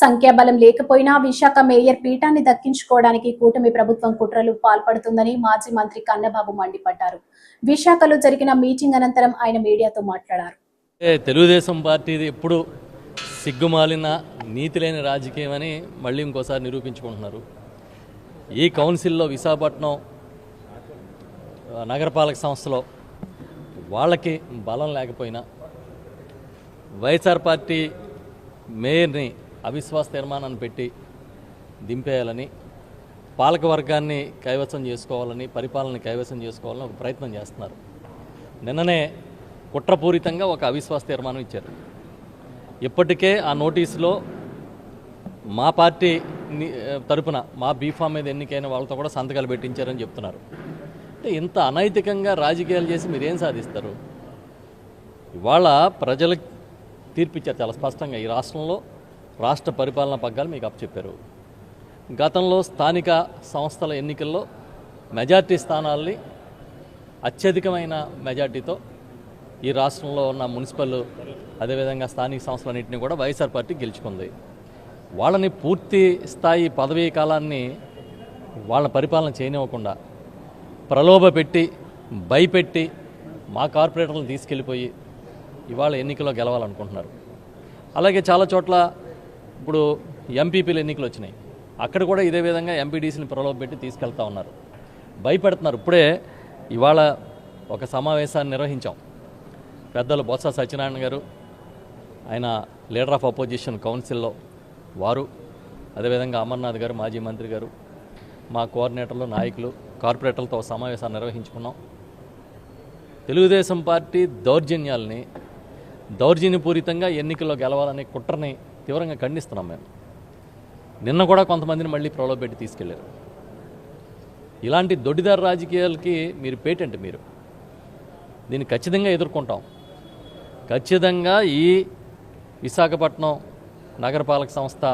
సంఖ్యాబలం లేకపోయినా విశాఖ మేయర్ పీఠాన్ని దక్కించుకోవడానికి కూటమి ప్రభుత్వం కుట్రలు పాల్పడుతుందని మాజీ మంత్రి కన్నబాబు మండిపడ్డారు. విశాఖలో జరిగిన మీటింగ్ అనంతరం ఆయన మీడియాతో మాట్లాడారు. తెలుగుదేశం పార్టీది ఎప్పుడు సిగ్గుమాలిన నీతి లేని రాజకీయం అని మళ్ళీ ఇంకోసారి నిరూపించుకుంటున్నారు. ఈ కౌన్సిల్లో విశాఖపట్నం నగరపాలక సంస్థలో వాళ్ళకి బలం లేకపోయినా వైఎస్ఆర్ పార్టీ మేయర్ని అవిశ్వాస తీర్మానాన్ని పెట్టి దింపేయాలని పాలక వర్గాన్ని కైవసం చేసుకోవాలని పరిపాలన కైవసం చేసుకోవాలని ఒక ప్రయత్నం చేస్తున్నారు. నిన్ననే కుట్రపూరితంగా ఒక అవిశ్వాస తీర్మానం ఇచ్చారు. ఇప్పటికే ఆ నోటీసులో మా పార్టీ తరపున మా బీఫామ్ మీద ఎన్నికైన వాళ్ళతో కూడా సంతకాలు పెట్టించారని చెప్తున్నారు. అంటే ఇంత అనైతికంగా రాజకీయాలు చేసి మీరేం సాధిస్తారు? ఇవాళ ప్రజలకు తీర్పిచ్చారు చాలా స్పష్టంగా ఈ రాష్ట్రంలో. రాష్ట్ర పరిపాలనా పగ్గాలు మీకు అప్పచెప్పారు. గతంలో స్థానిక సంస్థల ఎన్నికల్లో మెజార్టీ స్థానాల్ని అత్యధికమైన మెజార్టీతో ఈ రాష్ట్రంలో ఉన్న మున్సిపల్ అదేవిధంగా స్థానిక సంస్థలన్నింటినీ కూడా వైఎస్ఆర్ పార్టీ గెలుచుకుంది. వాళ్ళని పూర్తి స్థాయి పదవీ కాలాన్ని వాళ్ళ పరిపాలన చేయనివ్వకుండా ప్రలోభ పెట్టి భయపెట్టి మా కార్పొరేటర్లను తీసుకెళ్ళిపోయి ఇవాళ ఎన్నికల్లో గెలవాలనుకుంటున్నారు. అలాగే చాలా చోట్ల ఇప్పుడు ఎంపీపీలు ఎన్నికలు వచ్చినాయి అక్కడ కూడా ఇదే విధంగా ఎంపీడీసీని ప్రలోభపెట్టి తీసుకెళ్తా ఉన్నారు. భయపెడుతున్నారు. ఇప్పుడే ఇవాళ ఒక సమావేశాన్ని నిర్వహించాం. పెద్దలు బొత్స సత్యనారాయణ గారు ఆయన లీడర్ ఆఫ్ అపోజిషన్ కౌన్సిల్లో వారు అదేవిధంగా అమర్నాథ్ గారు మాజీ మంత్రి గారు మా కోఆర్డినేటర్లు నాయకులు కార్పొరేటర్లతో సమావేశాన్ని నిర్వహించుకున్నాం. తెలుగుదేశం పార్టీ దౌర్జన్యాల్ని దౌర్జన్యపూరితంగా ఎన్నికల్లో గెలవాలనే కుట్రని తీవ్రంగా ఖండిస్తున్నాం మేము. నిన్న కూడా కొంతమందిని మళ్ళీ ప్రలోభెట్టి తీసుకెళ్ళారు. ఇలాంటి దొడ్డిదారు రాజకీయాలకి మీరు పేటెంట్ మీరు. దీన్ని ఖచ్చితంగా ఎదుర్కొంటాం. ఖచ్చితంగా ఈ విశాఖపట్నం నగరపాలక సంస్థ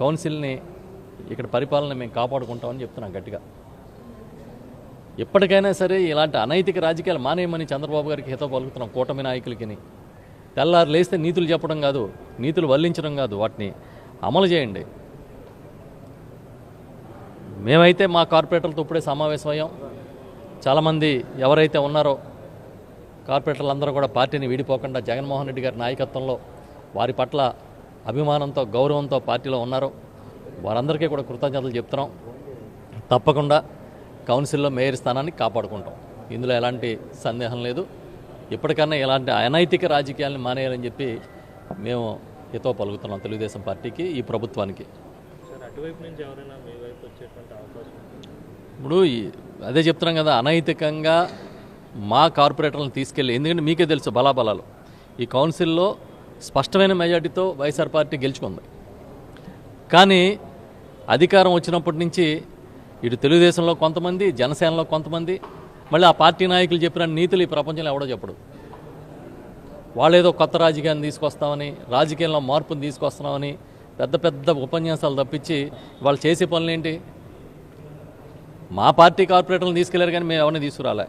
కౌన్సిల్ని ఇక్కడ పరిపాలన మేము కాపాడుకుంటామని చెప్తున్నాం గట్టిగా. ఎప్పటికైనా సరే ఇలాంటి అనైతిక రాజకీయాలు మానేయమని చంద్రబాబు గారికి హితో పలుకుతున్నాం కూటమి నాయకులకి తెల్లారు లేస్తే నీతులు చెప్పడం కాదు. నీతులు వల్లించడం కాదు వాటిని అమలు చేయండి. మేమైతే మా కార్పొరేటర్లతో ఇప్పుడే సమావేశం అయ్యాం చాలామంది ఎవరైతే ఉన్నారో కార్పొరేటర్లందరూ కూడా పార్టీని వీడిపోకుండా జగన్మోహన్ రెడ్డి గారి నాయకత్వంలో వారి పట్ల అభిమానంతో గౌరవంతో పార్టీలో ఉన్నారు వారందరికీ కూడా కృతజ్ఞతలు చెప్తున్నాం. తప్పకుండా కౌన్సిల్లో మేయర్ స్థానాన్ని కాపాడుకుంటాం. ఇందులో ఎలాంటి సందేహం లేదు. ఇప్పటికన్నా ఇలాంటి అనైతిక రాజకీయాలను మానేయాలని చెప్పి మేము హితో పలుకుతున్నాం తెలుగుదేశం పార్టీకి ఈ ప్రభుత్వానికి? ఇప్పుడు అదే చెప్తున్నాం కదా అనైతికంగా మా కార్పొరేటర్లను తీసుకెళ్ళి ఎందుకంటే మీకే తెలుసు బలాబలాలు. ఈ కౌన్సిల్లో స్పష్టమైన మెజార్టీతో వైఎస్ఆర్ పార్టీ గెలుచుకుంది. కానీ అధికారం వచ్చినప్పటి నుంచి ఇటు తెలుగుదేశంలో కొంతమంది జనసేనలో కొంతమంది మళ్ళీ ఆ పార్టీ నాయకులు చెప్పిన నీతులు ఈ ప్రపంచంలో ఎవడో చెప్పడు. వాళ్ళేదో కొత్త రాజకీయాన్ని తీసుకొస్తామని రాజకీయంలో మార్పుని తీసుకొస్తున్నామని పెద్ద పెద్ద ఉపన్యాసాలు తప్పించి వాళ్ళు చేసే పనులేంటి? మా పార్టీ కార్పొరేటర్లను తీసుకెళ్ళారు కానీ మేము ఎవరిని తీసుకురాలే.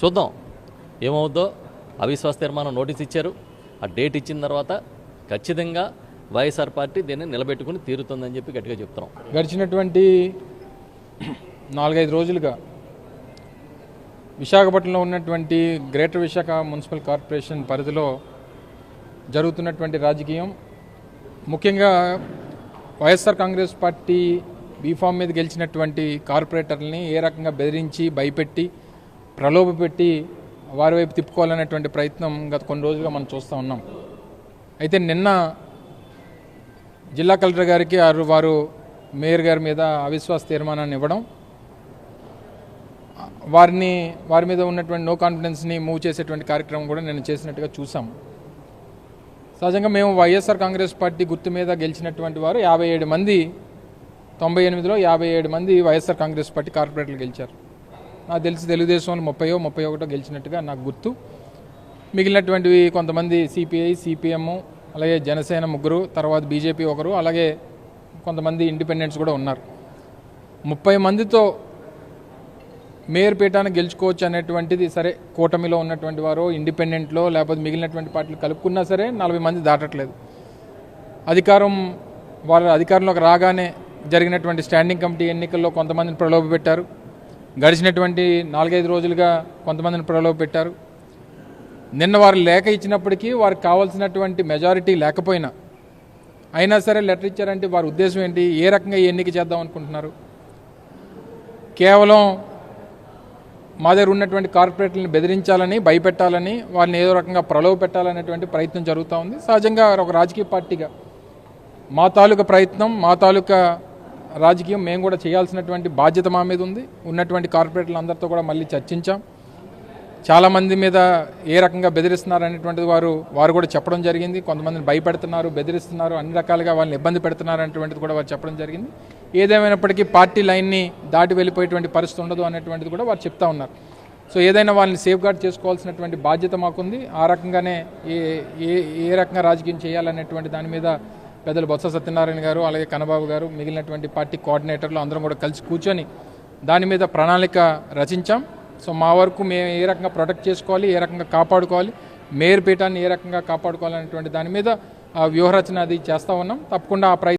చూద్దాం. ఏమవుద్దో? అవిశ్వాస తీర్మానం నోటీస్ ఇచ్చారు. ఆ డేట్ ఇచ్చిన తర్వాత ఖచ్చితంగా వైఎస్ఆర్ పార్టీ దీన్ని నిలబెట్టుకుని తీరుతుందని చెప్పి గట్టిగా చెప్తున్నాం. గడిచినటువంటి నాలుగైదు రోజులుగా విశాఖపట్నంలో ఉన్నటువంటి గ్రేటర్ విశాఖ మున్సిపల్ కార్పొరేషన్ పరిధిలో జరుగుతున్నటువంటి రాజకీయం. ముఖ్యంగా వైఎస్ఆర్ కాంగ్రెస్ పార్టీ బీఫామ్ మీద గెలిచినటువంటి కార్పొరేటర్లని ఏ రకంగా బెదిరించి భయపెట్టి ప్రలోభపెట్టి వారి వైపు తిప్పుకోవాలనేటువంటి ప్రయత్నం గత కొన్ని రోజులుగా మనం చూస్తూ ఉన్నాం. అయితే నిన్న జిల్లా కలెక్టర్ గారికి వారు వారు మేయర్ గారి మీద అవిశ్వాస తీర్మానాన్ని ఇవ్వడం వారిని వారి మీద ఉన్నటువంటి నో కాన్ఫిడెన్స్ని మూవ్ చేసేటువంటి కార్యక్రమం కూడా నేను చేసినట్టుగా చూసాం. సహజంగా మేము వైఎస్ఆర్ కాంగ్రెస్ పార్టీ గుర్తు మీద గెలిచినటువంటి వారు యాభై ఏడు మంది తొంభై ఎనిమిదిలో యాభై ఏడు మంది వైఎస్ఆర్ కాంగ్రెస్ పార్టీ కార్పొరేటర్లు గెలిచారు. నాకు తెలిసి తెలుగుదేశంలో ముప్పయో ముప్పై ఒకటో గెలిచినట్టుగా నాకు గుర్తు. మిగిలినటువంటివి కొంతమంది సిపిఐ సిపిఎం అలాగే జనసేన ముగ్గురు తర్వాత బీజేపీ ఒకరు అలాగే కొంతమంది ఇండిపెండెంట్స్ కూడా ఉన్నారు. ముప్పై మందితో మేయర్ పీఠాన్ని గెలుచుకోవచ్చు అనేటువంటిది సరే కూటమిలో ఉన్నటువంటి వారు ఇండిపెండెంట్లో లేకపోతే మిగిలినటువంటి పార్టీలు కలుపుకున్నా సరే నలభై మంది దాటట్లేదు. అధికారం వాళ్ళ అధికారంలోకి రాగానే జరిగినటువంటి స్టాండింగ్ కమిటీ ఎన్నికల్లో కొంతమందిని ప్రలోభపెట్టారు. గడిచినటువంటి నాలుగైదు రోజులుగా కొంతమందిని ప్రలోభపెట్టారు. నిన్న వారు లేఖ ఇచ్చినప్పటికీ వారికి కావాల్సినటువంటి మెజారిటీ లేకపోయినా అయినా సరే లెటర్ ఇచ్చారంటే వారి ఉద్దేశం ఏంటి? ఏ రకంగా ఈ ఎన్నిక చేద్దాం అనుకుంటున్నారు? కేవలం మా దగ్గర ఉన్నటువంటి కార్పొరేట్లను బెదిరించాలని భయపెట్టాలని వాళ్ళని ఏదో రకంగా ప్రలోభ పెట్టాలనేటువంటి ప్రయత్నం జరుగుతూ ఉంది. సహజంగా ఒక రాజకీయ పార్టీగా మా తాలూకా ప్రయత్నం మా తాలూకా రాజకీయం మేము కూడా చేయాల్సినటువంటి బాధ్యత మా మీద ఉంది. ఉన్నటువంటి కార్పొరేట్లందరితో కూడా మళ్ళీ చర్చించాం. చాలామంది మీద ఏ రకంగా బెదిరిస్తున్నారు అనేటువంటిది వారు వారు కూడా చెప్పడం జరిగింది. కొంతమందిని భయపెడుతున్నారు బెదిరిస్తున్నారు అన్ని రకాలుగా వాళ్ళని ఇబ్బంది పెడుతున్నారు అనేటువంటిది కూడా వారు చెప్పడం జరిగింది. ఏదేమైనప్పటికీ పార్టీ లైన్ని దాటి వెళ్ళిపోయేటువంటి పరిస్థితి ఉండదు అనేటువంటిది కూడా వారు చెప్తా ఉన్నారు. సో ఏదైనా వాళ్ళని సేఫ్ గార్డ్ చేసుకోవాల్సినటువంటి బాధ్యత మాకుంది. ఆ రకంగానే ఏ ఏ ఏ రకంగా రాజకీయం చేయాలనేటువంటి దాని మీద పెద్దలు బొత్స సత్యనారాయణ గారు అలాగే కన్నబాబు గారు మిగిలినటువంటి పార్టీ కోఆర్డినేటర్లు అందరం కూడా కలిసి కూర్చొని దాని మీద ప్రణాళిక రచించాం. సో మా వరకు మేము ఏ రకంగా ప్రొటెక్ట్ చేసుకోవాలి ఏ రకంగా కాపాడుకోవాలి మేయర్ పీఠాన్ని ఏ రకంగా కాపాడుకోవాలనేటువంటి దాని మీద ఆ వ్యూహరచన అది చేస్తూ ఉన్నాం. తప్పకుండా ఆ ప్రయత్నం